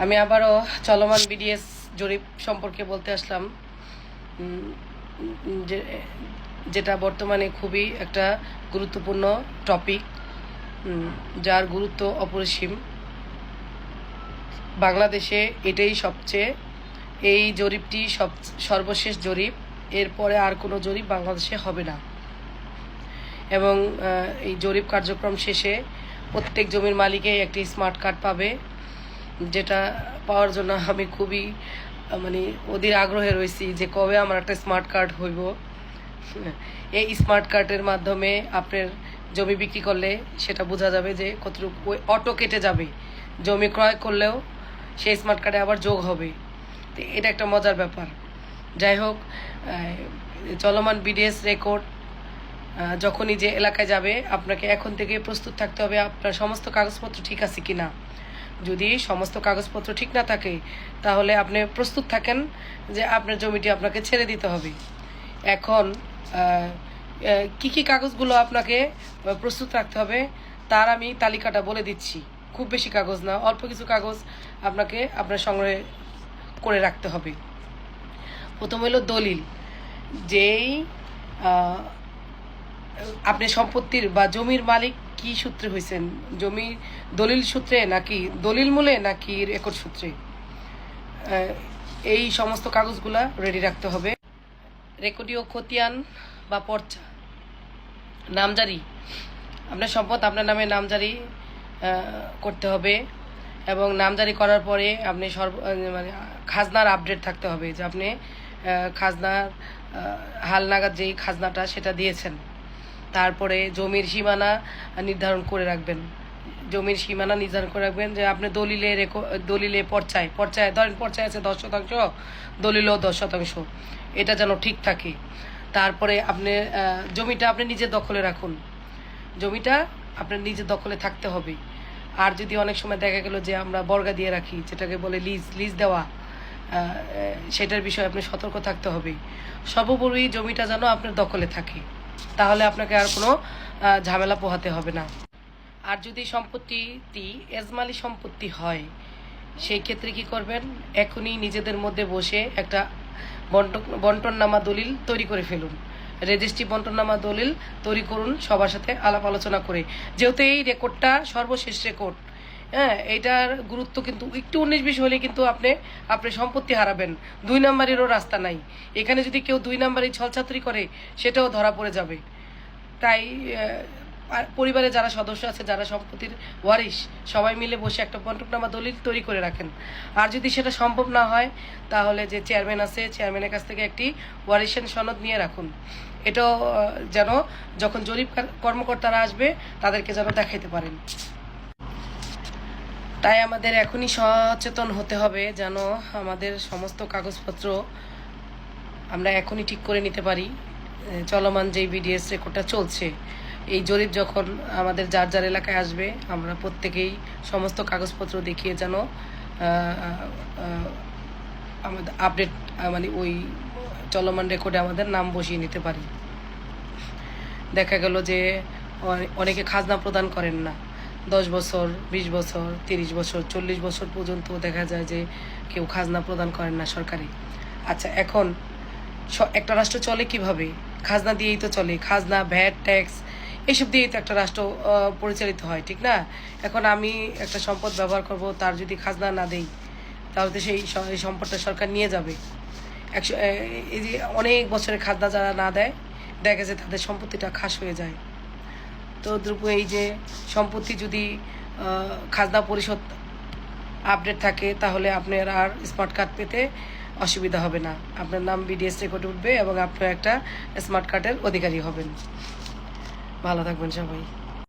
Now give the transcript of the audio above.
আমি আবারও চলমান বিডিএস জরিপ সম্পর্কে বলতে আসলাম। যেটা বর্তমানে খুবই একটা গুরুত্বপূর্ণ টপিক যার গুরুত্ব অপরিসীম। বাংলাদেশে এটাই সবচেয়ে, এই জরিপটি সব, সর্বশেষ জরিপ, এরপরে আর কোনো জরিপ বাংলাদেশে হবে না। এবং এই জরিপ কার্যক্রম শেষে প্রত্যেক জমির মালিকেই একটি স্মার্ট কার্ড পাবে। যেটা পাওয়ার জন্য আমি খুবই মানে অধীর আগ্রহে রয়েছি যে কবে আমার একটা স্মার্ট কার্ড হইব। এই স্মার্ট কার্ডের মাধ্যমে আপনার জমি বিক্রি করলে সেটা বোঝা যাবে যে কতটুকু ওই অটো কেটে যাবে। জমি ক্রয় করলেও সেই স্মার্ট কার্ডে আবার যোগ হবে। তো এটা একটা মজার ব্যাপার। যাই হোক চলমান বিডিএস রেকর্ড যখনই যে এলাকায় যাবে, আপনাকে এখন থেকে প্রস্তুত থাকতে হবে আপনার সমস্ত কাগজপত্র ঠিক আছে কি না যদি সমস্ত কাগজপত্র ঠিক না থাকে, তাহলে আপনি প্রস্তুত থাকেন যে আপনার জমিটি আপনাকে ছেড়ে দিতে হবে। এখন কি কি কাগজগুলো আপনাকে প্রস্তুত রাখতে হবে, তার আমি তালিকাটা বলে দিচ্ছি। খুব বেশি কাগজ না, অল্প কিছু কাগজ আপনাকে আপনার সংগ্রহে করে রাখতে হবে। প্রথম হলো দলিল। যেই আপনি সম্পত্তির বা জমির মালিক কি সূত্রে হয়েছেন জমি দলিল সূত্রে নাকি দলিল মূলে নাকি রেকর্ড সূত্রে? এই সমস্ত কাগজগুলা রেডি রাখতে হবে। রেকর্ডীয় খতিয়ান বা পর্চা, নামজারি। আপনার সম্পদ আপনার নামে নামজারি করতে হবে। এবং নামজারি করার পরে আপনি সর্ব মানে খাজনার আপডেট থাকতে হবে যে আপনি খাজনার হাল নাগাদ যেই খাজনাটা সেটা দিয়েছেন। তারপরে জমির সীমানা নির্ধারণ করে রাখবেন। জমির সীমানা নির্ধারণ করে রাখবেন যে আপনি দলিলে রেকো, দলিলে পর্চায় পর্চায়, ধরেন পর্চায় আছে দশ শতাংশ, দলিলও দশ শতাংশ। এটা যেন ঠিক থাকে। তারপরে আপনি জমিটা আপনি নিজের দখলে রাখুন। জমিটা আপনার নিজের দখলে থাকতে হবে। আর যদি অনেক সময় দেখা গেল যে আমরা বর্গা দিয়ে রাখি, যেটাকে বলে লিজ লিজ দেওয়া সেটার বিষয়ে আপনি সতর্ক থাকতে হবে। সর্বোপরি জমিটা যেন আপনার দখলে থাকে। তাহলে আপনাকে আর কোনো ঝামেলা পোহাতে হবে না। আর যদি সম্পত্তিটি এজমালি সম্পত্তি হয়, সেই ক্ষেত্রে কি করবেন? এখনই নিজেদের মধ্যে বসে একটা বন্টন বন্টননামা দলিল তৈরি করে ফেলুন। রেজিস্ট্রি বন্টননামা দলিল তৈরি করুন সবার সাথে আলাপ আলোচনা করে। যেহেতু এই রেকর্ডটা সর্বশেষ রেকর্ড হ্যাঁ এটার গুরুত্ব কিন্তু একটু উনিশ বিশ হলে কিন্তু আপনি আপনি সম্পত্তি হারাবেন। দুই নাম্বারেরও রাস্তা নাই। এখানে যদি কেউ দুই নাম্বারই ছলছাত্রি করে, সেটাও ধরা পড়ে যাবে। তাই পরিবারে যারা সদস্য আছে, যারা সম্পত্তির ওয়ারিশ, সবাই মিলে বসে একটা বন্টকনামা দলিল তৈরি করে রাখেন। আর যদি সেটা সম্ভব না হয়, তাহলে যে চেয়ারম্যান আছে, চেয়ারম্যানের কাছ থেকে একটি ওয়ারিশেন সনদ নিয়ে রাখুন। এটাও যেন যখন জরিপ কর্মকর্তারা আসবে, তাদেরকে যেন দেখাইতে পারেন। তাই আমাদের এখনই সচেতন হতে হবে যেন আমাদের সমস্ত কাগজপত্র আমরা এখনই ঠিক করে নিতে পারি। চলমান যেই বিডিএস রেকর্ডটা চলছে, এই জরিপ যখন আমাদের যার যার এলাকায় আসবে, আমরা প্রত্যেকেই সমস্ত কাগজপত্র দেখিয়ে যেন আমাদের আপডেট মানে ওই চলমান রেকর্ডে আমাদের নাম বসিয়ে নিতে পারি। দেখা গেল যে অনেকে খাজনা প্রদান করেন না। দশ বছর, বিশ বছর, তিরিশ বছর, চল্লিশ বছর পর্যন্ত দেখা যায় যে কেউ খাজনা প্রদান করেন না সরকারি। আচ্ছা এখন একটা রাষ্ট্র চলে কীভাবে? খাজনা দিয়েই তো চলে। খাজনা, ভ্যাট, ট্যাক্স এইসব দিয়েই তো একটা রাষ্ট্র পরিচালিত হয়, ঠিক না? এখন আমি একটা সম্পদ ব্যবহার করব, তার যদি খাজনা না দেই, তাহলে তো সেই সম্পদটা সরকার নিয়ে যাবে। একশো এই যে অনেক বছরের খাজনা যারা না দেয়, দেখা যায় তাদের সম্পত্তিটা খাস হয়ে যায়। তো দ্রুপ এই যে সম্পত্তি যদি খাজনা পরিশোধ আপডেট থাকে, তাহলে আপনার আর স্মার্ট কার্ড পেতে অসুবিধা হবে না। আপনার নাম বিডিএস রেকর্ড উঠবে এবং আপনার একটা স্মার্ট কার্ডের অধিকারী হবেন। ভালো থাকবেন সবাই।